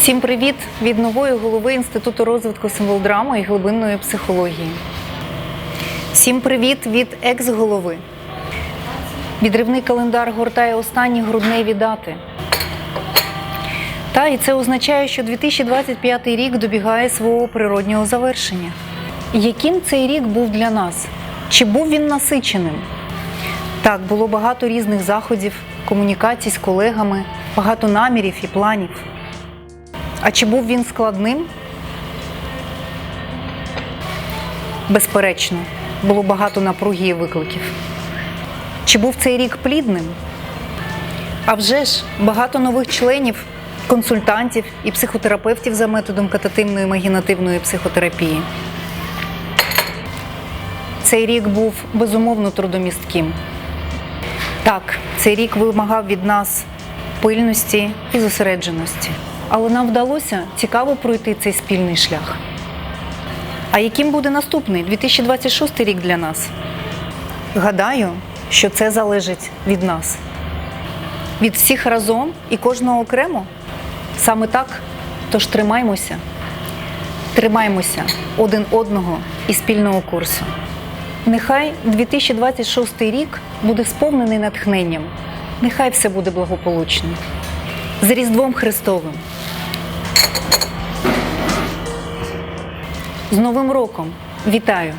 Всім привіт від нової голови Інституту розвитку символдрами і глибинної психології. Всім привіт від екс-голови. Відривний календар гортає останні грудневі дати. Та і це означає, що 2025 рік добігає свого природнього завершення. Яким цей рік був для нас? Чи був він насиченим? Так, було багато різних заходів, комунікацій з колегами, багато намірів і планів. А чи був він складним? Безперечно, було багато напруги і викликів. Чи був цей рік плідним? А вже ж багато нових членів, консультантів і психотерапевтів за методом катативної магінативної психотерапії. Цей рік був безумовно трудомістким. Так, цей рік вимагав від нас пильності і зосередженості. Але нам вдалося цікаво пройти цей спільний шлях. А яким буде наступний 2026 рік для нас? Гадаю, що це залежить від нас. Від всіх разом і кожного окремо. Саме так. Тож тримаймося. Тримаймося один одного і спільного курсу. Нехай 2026 рік буде сповнений натхненням. Нехай все буде благополучно. З Різдвом Христовим. З Новим роком! Вітаю!